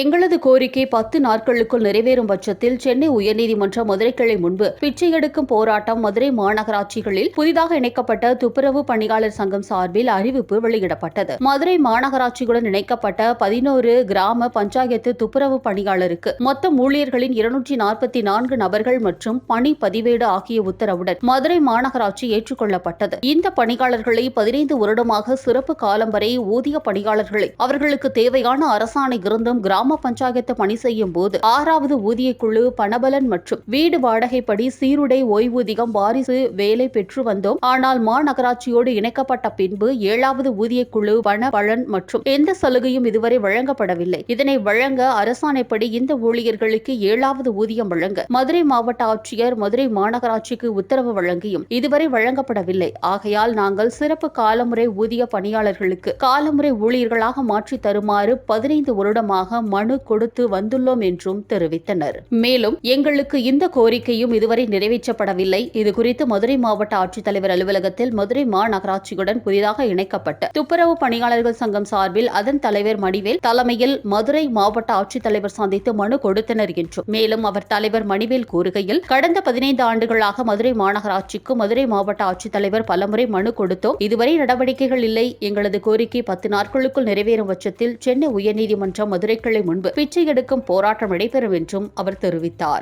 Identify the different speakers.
Speaker 1: எங்களது கோரிக்கை பத்து நாட்களுக்குள் நிறைவேறும் பட்சத்தில் சென்னை உயர்நீதிமன்ற மதுரை கிளை முன்பு பிச்சை எடுக்கும் போராட்டம் மதுரை மாநகராட்சிகளில் புதிதாக இணைக்கப்பட்ட துப்புரவு பணியாளர் சங்கம் சார்பில் அறிவிப்பு வெளியிடப்பட்டது. மதுரை மாநகராட்சியுடன் இணைக்கப்பட்ட பதினோரு கிராம பஞ்சாயத்து துப்புரவு பணியாளருக்கு மொத்த ஊழியர்களின் இருநூற்றி நாற்பத்தி நான்கு நபர்கள் மற்றும் பணி பதிவேடு ஆகிய உத்தரவுடன் மதுரை மாநகராட்சி ஏற்றுக்கொள்ளப்பட்டது. இந்த பணியாளர்களை பதினைந்து வருடமாக சிறப்பு காலம் வரை ஊதிய பணியாளர்களை அவர்களுக்கு தேவையான அரசாணை இருந்தும் கிராம கிராம பஞ்சாயத்து பணி செய்யும் போது ஆறாவது ஊதியக்குழு பணபலன் மற்றும் வீடு வாடகைப்படி சீருடை ஓய்வூதியம் வாரிசு வேலை பெற்று வந்தோம். ஆனால் மாநகராட்சியோடு இணைக்கப்பட்ட பின்பு ஏழாவது ஊதியக்குழு பண பலன் மற்றும் எந்த சலுகையும் இதுவரை வழங்கப்படவில்லை. இதனை வழங்க அரசாணைப்படி இந்த ஊழியர்களுக்கு ஏழாவது ஊதியம் வழங்க மதுரை மாவட்ட ஆட்சியர் மதுரை மாநகராட்சிக்கு உத்தரவு வழங்கியும் இதுவரை வழங்கப்படவில்லை. ஆகையால் நாங்கள் சிறப்பு காலமுறை ஊதிய பணியாளர்களுக்கு காலமுறை ஊழியர்களாக மாற்றி தருமாறு பதினைந்து வருடமாக மனு கொடுத்து வந்துள்ளோம் என்றும் தெரிவித்தனர். மேலும் எங்களுக்கு இந்த கோரிக்கையும் இதுவரை நிறைவேற்றப்படவில்லை. இதுகுறித்து மதுரை மாவட்ட ஆட்சித்தலைவர் அலுவலகத்தில் மதுரை மாநகராட்சியுடன் புதிதாக இணைக்கப்பட்ட துப்புரவு பணியாளர்கள் சங்கம் சார்பில் அதன் தலைவர் மணிவேல் தலைமையில் மதுரை மாவட்ட ஆட்சித்தலைவர் சந்தித்து மனு கொடுத்தனர் என்றும் மேலும் அவர் தலைவர் மணிவேல் கூறுகையில் கடந்த பதினைந்து ஆண்டுகளாக மதுரை மாநகராட்சிக்கு மதுரை மாவட்ட ஆட்சித்தலைவர் பலமுறை மனு கொடுத்தோம். இதுவரை நடவடிக்கைகள் இல்லை. எங்களது கோரிக்கை பத்து நாட்களுக்குள் நிறைவேறும் பட்சத்தில் சென்னை உயர்நீதிமன்றம் மதுரை முன்பு பிச்சை எடுக்கும் போராட்டம் நடைபெறும் என்றும் அவர் தெரிவித்தார்.